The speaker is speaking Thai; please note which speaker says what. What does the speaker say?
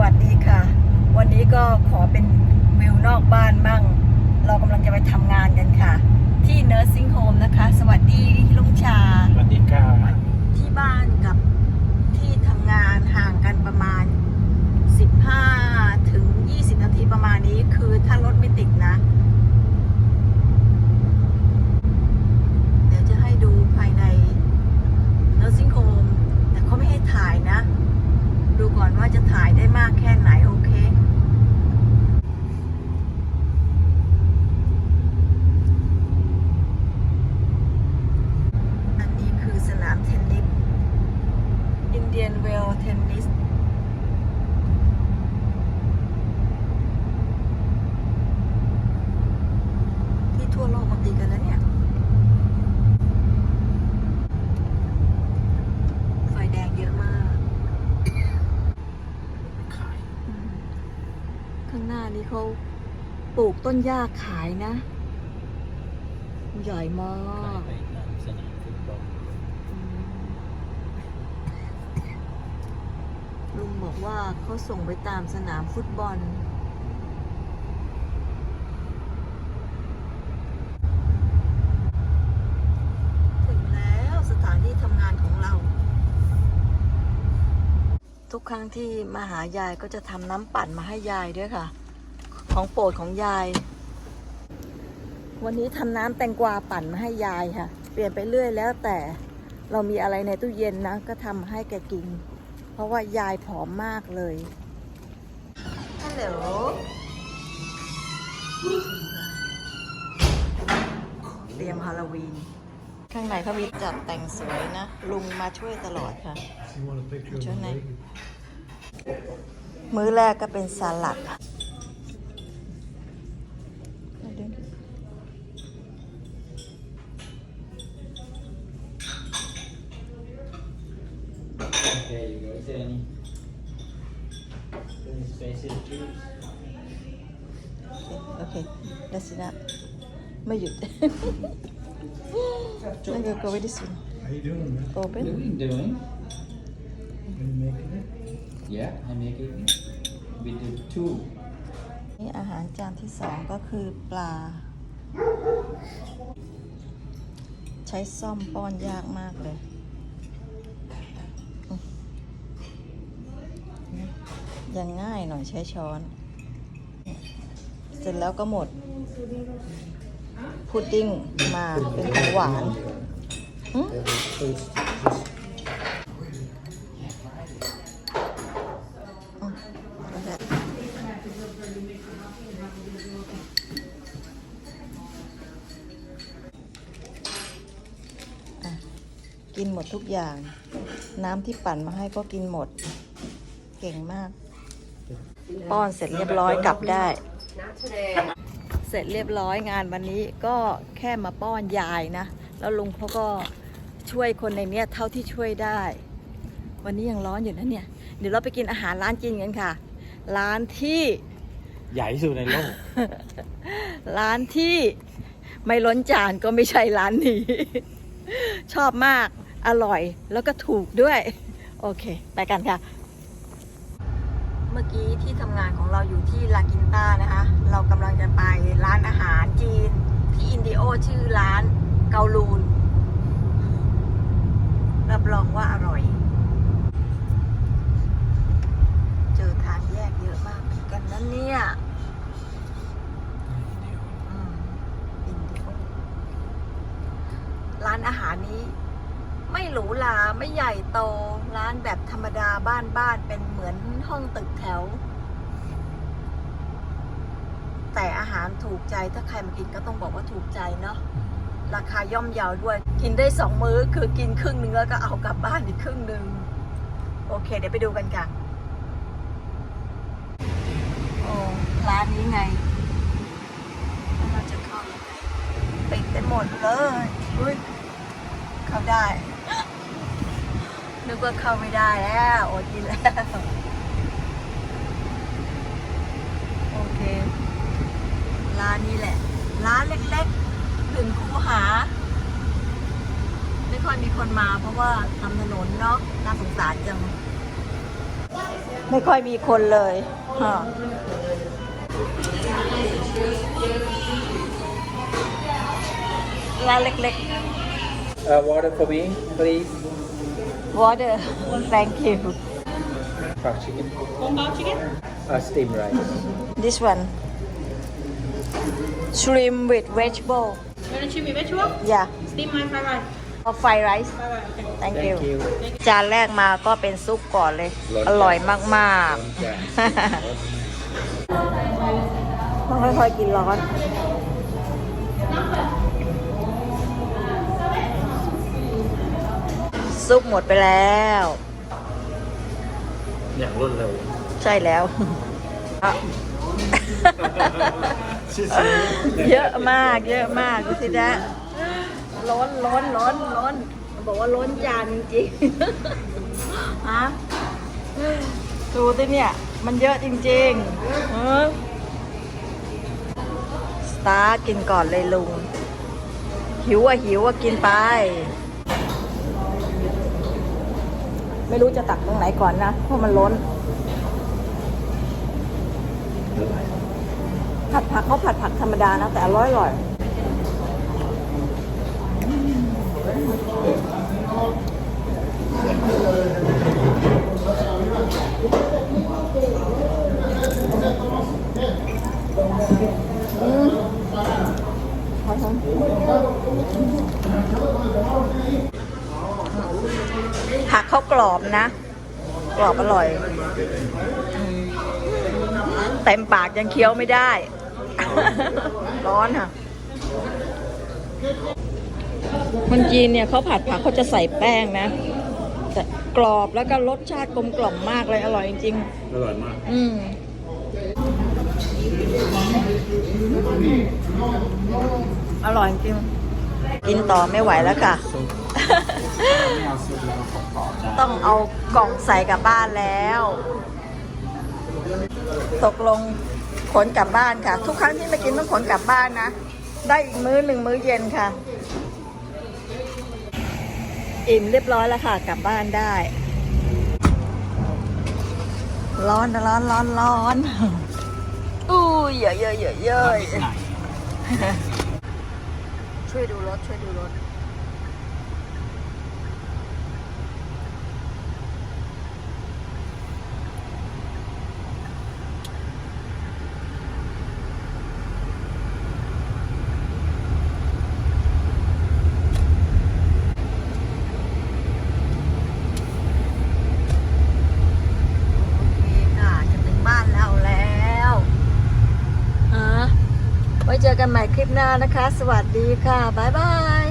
Speaker 1: วัสดีค่ะ วันนี้ก็ขอเป็นวิวนอกบ้านบ้าง เรากำลังจะไปทำงานกันค่ะ ที่ Nursing Home นะคะ สวัสดีลุงชา
Speaker 2: สวัสดีค่ะ
Speaker 1: ที่บ้านกับที่ทำงานห่างกันประมาณ 15 ถึง 20 นาทีประมาณนี้ คือถ้ารถไม่ติดนะ เดี๋ยวจะให้ดูภายใน Nursing Home แต่เขาไม่ให้ถ่ายนะ ดูก่อนว่าจะถ่ายได้มากแค่ไหน โอเค อันนี้คือสนามเทนนิส อินเดียนเวลเทนนิส ที่ทั่วโลกมาตีกันแล้วเนี่ย ไฟแดงเยอะมาก
Speaker 2: ขาย
Speaker 1: ข้างหน้านี้เขาปลูกต้นหญ้าขายนะ ใหญ่มา
Speaker 2: ขาย
Speaker 1: ก
Speaker 2: ไปตามสนามฟุตบอล
Speaker 1: ลุงบอกว่าเขาส่งไปตามสนามฟุตบอล ถึงแล้วสถานที่ทำงานของเรา ทุก ครั้งที่มาหายายก็จะทำน้ำปั่นมาให้ยายด้วยค่ะ ของโปรดของยาย วันนี้ทำน้ำแตงกวาปั่นมาให้ยายค่ะ เปลี่ยนไปเรื่อยแล้วแต่เรามีอะไรในตู้เย็นนะ ก็ทำให้แกกิน เพราะว่ายายผอมมากเลยฮัลโหลเตรียมฮาโลวีน ข้างในเขามีจัดแต่งสวยนะ ลุงมาช่วยตลอดค่ะ
Speaker 3: You want a picture of
Speaker 1: What's มื้อแรกก็เป็นสลัดโอเคดัสินะไม่หยุดแล้วก็ go with this one
Speaker 3: How you doing, man?
Speaker 1: open
Speaker 2: What are you doing?
Speaker 3: Are you making it?
Speaker 2: Yeah, I'm making it. We do two.
Speaker 1: นี่อาหารจานที่สองก็คือปลา ใช้ซ่อมป้อนยากมากเลย ยังง่ายหน่อยใช้ช้อน เสร็จแล้วก็หมด พุดดิ้งมาเป็นของหวานอื กินหมดทุกอย่าง น้ำที่ปั่นมาให้ก็กินหมด เก่งมาก ป้อนเสร็จเรียบร้อยกลับได้ เสร็จเรียบร้อยงานวันนี้ก็แค่มาป้อนยายนะ แล้วลุงเขาก็ช่วยคนในเนี้ยเท่าที่ช่วยได้ วันนี้ยังร้อนอยู่นะเนี่ย เดี๋ยวเราไปกินอาหารร้านจีนกันค่ะ ร้านที่
Speaker 2: ใหญ่ที่สุดในโลก
Speaker 1: ร้านที่ไม่ล้นจานก็ไม่ใช่ร้านนี้ ชอบมาก อร่อยแล้วก็ถูกด้วย โอเค ไปกันค่ะ เมื่อกี้ที่ทำงานของเราอยู่ที่ลากินต้านะคะ เรากำลังจะไปร้านอาหารจีน ที่อินดิโอชื่อร้านเกาลูน รับรองว่าอร่อย เจอทางแยกเยอะมากเหมือนกันนั่นเนี่ยอืมอินดิโอร้านอาหารนี้ ไม่หรูหราไม่ใหญ่โตร้านแบบธรรมดาบ้านๆเป็นเหมือนห้องตึกแถว แต่อาหารถูกใจถ้าใครมากินก็ต้องบอกว่าถูกใจเนาะราคาย่อมเยาวด้วย กินได้สองมื้อคือกินครึ่งหนึงแล้วก็เอากลับบ้านอีกครึ่งหนึ่งโอเค เดี๋ยวไปดูกันกันโอ้ร้านนี้ไงแล้วเราจะเข้ายังไงปิดไปหมดเลยอุ้ยเข้าได้ นึกว่าเข้าไม่ได้แล้วอดกินแล้ว โอเค ร้านนี้แหละ ร้านเล็กๆ ถึงคูหา ไม่ค่อยมีคนมาเพราะว่าทำถนนเนาะน่าสงสารจัง ไม่ค่อยมีคนเลยฮะร้านเล็ก
Speaker 2: Uh, water for me, please.
Speaker 1: ๆ water thank you
Speaker 2: Fried chicken.
Speaker 4: Kung bao chicken?
Speaker 2: Uh, steamed rice.
Speaker 1: this one shrimp with vegetable
Speaker 4: You want chili vegetable?
Speaker 1: yeah
Speaker 4: Steam my fried rice.
Speaker 1: or fried rice
Speaker 4: Fried rice, okay.
Speaker 1: thank
Speaker 2: Thank
Speaker 1: you
Speaker 2: you.
Speaker 1: จานแรกมาก็เป็นซุปก่อนเลย
Speaker 2: ร้อน
Speaker 1: อร่อยมาก
Speaker 2: ร้อน
Speaker 1: ๆ
Speaker 2: จัด
Speaker 1: ต้องค่อยๆกินร้อน ซุปหมดไปแล้ว
Speaker 2: อย่างรวดเร็ว
Speaker 1: ใช่แล้วอะเยอะมาก เยอะมากดูสินะร้อนร้อนร้อนร้อนบอกว่าร้อนจานจริงๆฮะดูสิเนี่ย มันเยอะจริงๆเออสตาร์ทกินก่อนเลยลุง หิวอะหิวอะกินไป ไม่รู้จะตักตรงไหนก่อนนะ เพราะมันล้น ผัดผักเขาผัดผักธรรมดานะ แต่อร่อยอร่อย ผักเขากรอบนะ กรอบอร่อย เต็มปากยังเคี้ยวไม่ได้ ร้อนค่ะคนจีนเนี่ยเขาผัดผักเขาจะใส่แป้งนะแต่กรอบแล้วก็รสชาติกลมกล่อมมากเลยอร่อยจริง
Speaker 2: อร่อยมาก
Speaker 1: ๆอืมอร่อยจริง กินต่อไม่ไหวแล้วค่ะ
Speaker 2: ไม่เอาซุปแล้วก็กรอบๆจ้
Speaker 1: ต้องเอากล่องใส่กลับบ้านแล้ว ตกลงขนกลับบ้านค่ะ ทุกครั้งที่มากินต้องขนกลับบ้านนะ ได้อีกมื้อหนึ่งมื้อเย็นค่ะ อิ่มเรียบร้อยแล้วค่ะ กลับบ้านได้ ร้อนนะร้อนร้อนร้อนอู้ยเยอะเยอะเยอะเยอะช่วยดูรถช่วยดูรถ โอเคค่ะ จะถึงบ้านเราแล้วฮะไว้ เจอกันใหม่คลิปหน้านะคะ สวัสดีค่ะ บ๊ายบาย